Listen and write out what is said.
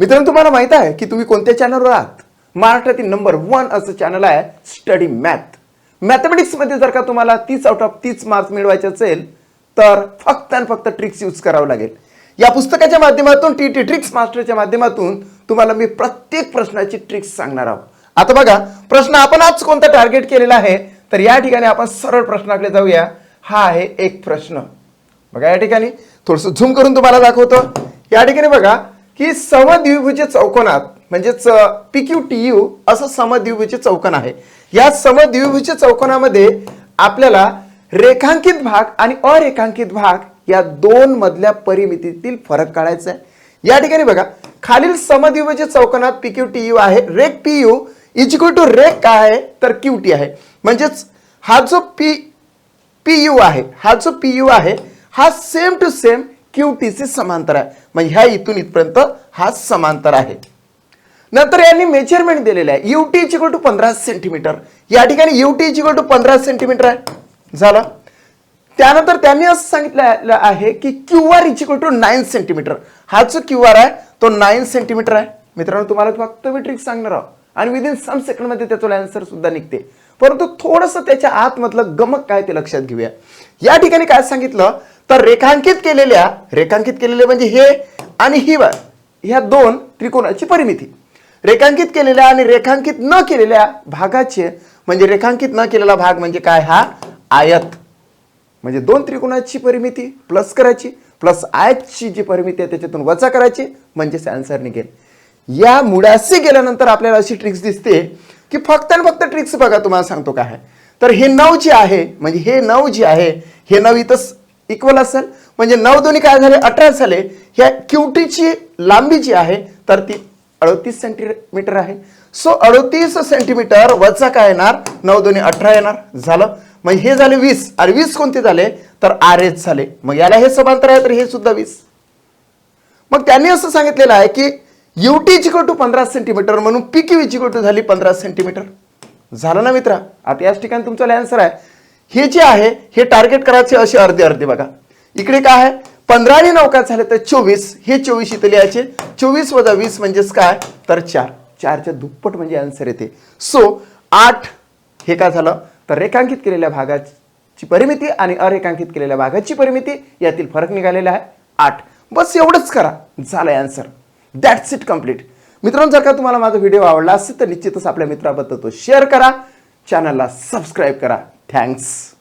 मित्रांनो तुम्हाला माहीत आहे की तुम्ही कोणत्या चॅनलवर आहात? महाराष्ट्रातील नंबर वन असं चॅनल आहे स्टडी मॅथ मॅथमॅटिक्समध्ये जर का तुम्हाला तीस आउट ऑफ तीस मार्क्स मिळवायचे असेल तर फक्त आणि फक्त ट्रिक्स यूज करावं लागेल. या पुस्तकाच्या माध्यमातून टी टी ट्रिक्स मास्टरच्या माध्यमातून तुम्हाला मी प्रत्येक प्रश्नाची ट्रिक्स सांगणार आहोत. आता बघा प्रश्न आपण आज कोणता टार्गेट केलेला आहे? तर या ठिकाणी आपण सरळ प्रश्नाकडे जाऊया. हा आहे एक प्रश्न. बघा या ठिकाणी थोडंसं झूम करून तुम्हाला दाखवतो. या ठिकाणी बघा की समद्विभुज चौकोनात म्हणजेच पी क्यू टी यू असं समद्विभुज चौकोन आहे. या समद्विभुज चौकोनामध्ये आपल्याला रेखांकित भाग आणि अरेखांकित भाग या दोन मधल्या परिमितीतील फरक काढायचा आहे या ठिकाणी बघा खालील समद्विभुज चौकोनात पी क्यू टी यू आहे. रेक पी यू इजिक्वल टू रेक काय आहे? तर क्यू टी आहे. म्हणजेच हा जो पी पी यू आहे हा जो पी यू आहे हा same to same Q T C समांतर आहे. म्हणजे ह्या इथून इथपर्यंत हा समांतर आहे. नंतर यांनी मेजरमेंट दिलेलं आहे. यू टी इक्वल टू पंधरा सेंटीमीटर या ठिकाणी यू टी इक्वल टू पंधरा सेंटीमीटर आहे. झालं? त्यानंतर त्यांनी असं सांगितलं आहे की Q R equal to nine centimetre हा जो क्यू आर आहे तो नाईन सेंटीमीटर आहे. मित्रांनो तुम्हाला फक्त मी ट्रिक सांगणार आहोत. आणि विदिन सम सेकंडमध्ये त्याचं आन्सर सुद्धा निघते. परंतु थोडंसं त्याच्या आतमधलं गमक काय ते लक्षात घेऊया. या ठिकाणी काय सांगितलं? तर रेखांकित केलेल्या रेखांकित केलेले म्हणजे हे आणि ही ह्या दोन त्रिकोणाची परिमिती. रेखांकित केलेल्या आणि रेखांकित न केलेल्या भागाचे म्हणजे रेखांकित न केलेला भाग म्हणजे काय हा? आयत. म्हणजे दोन त्रिकोणाची परिमिती प्लस करायची प्लस आयतची जी परिमिती आहे त्याच्यातून वजा करायची म्हणजेच आन्सर निघेल. या मुळाशी गेल्यानंतर आपल्याला अशी ट्रिक्स दिसते की फक्त आणि फक्त ट्रिक्स बघा तुम्हाला सांगतो काय तर हे नऊ जे आहे म्हणजे हे नऊ जे आहे हे नऊ इथं इक्वल असेल. म्हणजे नऊ दोन्ही काय झाले? अठरा झाले. ह्या क्युटीची लांबी जी आहे तर ती अडतीस सेंटीमीटर आहे. सो अडतीस सेंटीमीटर वजा काय येणार? नऊ दोन्ही अठरा येणार. झालं. मग हे झाले वीस. आणि वीस कोणते झाले? तर आर एच झाले. मग याला हे समांतर आहे तर हे सुद्धा वीस. मग त्यांनी असं सांगितलेलं आहे की युटी इक्वल टू पंधरा सेंटीमीटर म्हणून पी क्यू इक्वल टू झाली पंधरा सेंटीमीटर झालं ना मित्रा? आता याच ठिकाणी तुमचा आन्सर आहे. हे जे आहे हे टार्गेट करायचे असे अर्धे अर्धे बघा. इकडे काय आहे? पंधरा आणि झाले तर चोवीस. हे चोवीस इथं लिहायचे. चोवीस वजा वीस म्हणजेच काय? तर चार. चारच्या दुप्पट म्हणजे आन्सर येते. सो आठ हे काय झालं? तर रेखांकित केलेल्या भागाची परिमिती आणि अरेखांकित केलेल्या भागाची परिमिती यातील फरक निघालेला आहे आठ. बस एवढंच करा. झालं आन्सर दॅट्स इट कंप्लीट मित्रांनो जर का तुम्हाला माझा व्हिडिओ आवडला असेल तर निश्चितच आपल्या मित्राबद्दल तो शेअर करा. चॅनलला सबस्क्राईब करा. Thanks.